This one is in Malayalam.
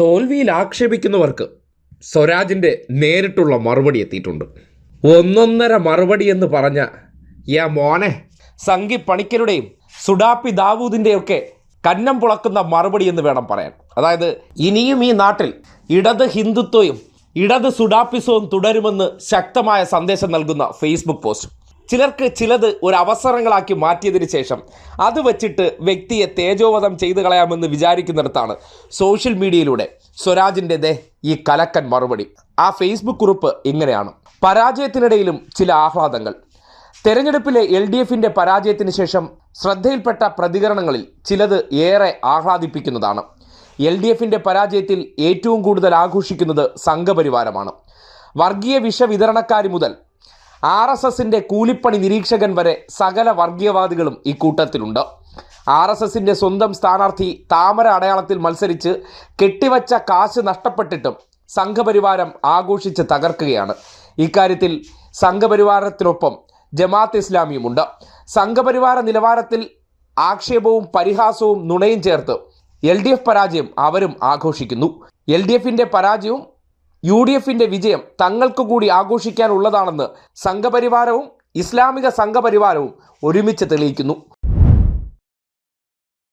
തോൽവിയിൽ ആക്ഷേപിക്കുന്നവർക്ക് സ്വരാജിന്റെ നേരിട്ടുള്ള മറുപടി എത്തിയിട്ടുണ്ട്. ഒന്നൊന്നര മറുപടി എന്ന് പറഞ്ഞ യാ മോനെ സംഗി പണിക്കരുടെയും സുഡാപ്പി ദാവൂദിന്റെയൊക്കെ കന്നം പുളക്കുന്ന മറുപടി എന്ന് വേണം പറയാൻ. അതായത് ഇനിയും ഈ നാട്ടിൽ ഇടത് ഹിന്ദുത്വയും ഇടത് സുഡാപ്പിസവും തുടരുമെന്ന് ശക്തമായ സന്ദേശം നൽകുന്ന ഫേസ്ബുക്ക് പോസ്റ്റ്. ചിലർക്ക് ചിലത് ഒരു അവസരങ്ങളാക്കി മാറ്റിയതിന് ശേഷം അത് വച്ചിട്ട് വ്യക്തിയെ തേജോവധം ചെയ്തു കളയാമെന്ന് വിചാരിക്കുന്നിടത്താണ് സോഷ്യൽ മീഡിയയിലൂടെ സ്വരാജിന്റെ ദേ ഈ കലക്കൻ മറുപടി. ആ ഫേസ്ബുക്ക് കുറിപ്പ് ഇങ്ങനെയാണ്. പരാജയത്തിനിടയിലും ചില ആഹ്ലാദങ്ങൾ. തെരഞ്ഞെടുപ്പിലെ എൽ ഡി എഫിന്റെ പരാജയത്തിന് ശേഷം ശ്രദ്ധയിൽപ്പെട്ട പ്രതികരണങ്ങളിൽ ചിലത് ഏറെ ആഹ്ലാദിപ്പിക്കുന്നതാണ്. എൽ ഡി എഫിന്റെ പരാജയത്തിൽ ഏറ്റവും കൂടുതൽ ആഘോഷിക്കുന്നത് സംഘപരിവാരമാണ്. വർഗീയ വിഷവിതരണക്കാരി മുതൽ ആർ എസ് എസിന്റെ കൂലിപ്പണി നിരീക്ഷകൻ വരെ സകല വർഗീയവാദികളും ഇക്കൂട്ടത്തിലുണ്ട് ആർ എസ് എസിന്റെ സ്വന്തം സ്ഥാനാർത്ഥി താമര അടയാളത്തിൽ മത്സരിച്ച് കെട്ടിവച്ച കാശ് നഷ്ടപ്പെട്ടിട്ടും സംഘപരിവാരം ആഘോഷിച്ച് തകർക്കുകയാണ്. ഇക്കാര്യത്തിൽ സംഘപരിവാരത്തിനൊപ്പം ജമാഅത്ത് ഇസ്ലാമിയുമുണ്ട്. സംഘപരിവാര നിലവാരത്തിൽ ആക്ഷേപവും പരിഹാസവും നുണയും ചേർത്ത് എൽ ഡി എഫ് പരാജയം അവരും ആഘോഷിക്കുന്നു. എൽ ഡി എഫിന്റെ പരാജയവും യു ഡി എഫിന്റെ വിജയം തങ്ങൾക്ക് കൂടി ആഘോഷിക്കാനുള്ളതാണെന്ന് സംഘപരിവാരവും ഇസ്ലാമിക സംഘപരിവാരവും ഒരുമിച്ച് തെളിയിക്കുന്നു